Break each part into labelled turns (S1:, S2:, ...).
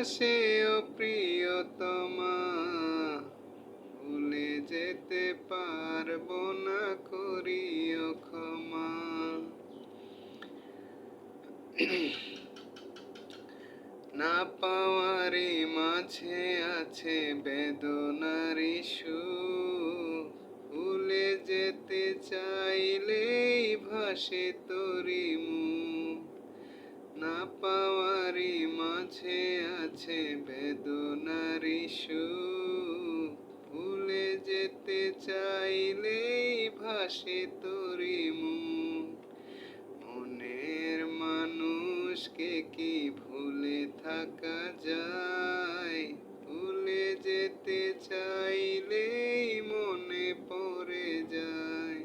S1: আসে প্রিয়তমা। ভুলে যেতে পারব না, করিও ক্ষমা। না পাওয়ারি মাঝে আছে বেদনারি সু ভুলে যেতে চাইলেই ভাসে তরি মুখ। না পাওয়ারি মাঝে আছে বেদনারি সুখ ভুলে যেতে চাইলেই ভাসে তরি মনের মানুষকে কি ভুলে থাকা যায়? ভুলে যেতে চাইলেই মনে পড়ে যায়।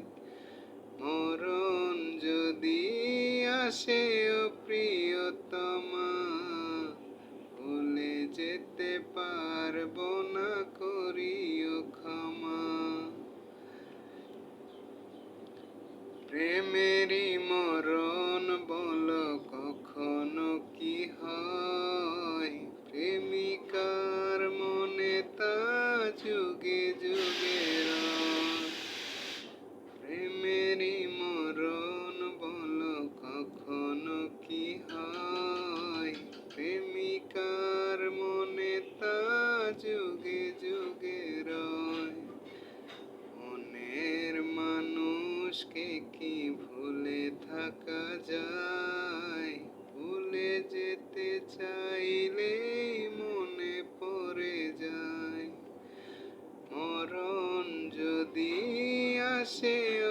S1: মরণ যদি আসে প্রিয়তমা যেতে পারব না করিও ক্ষমা। প্রেমেরই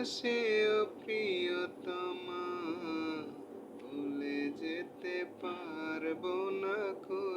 S1: আসে প্রিয়তমা। ভুলে যেতে পারব না করি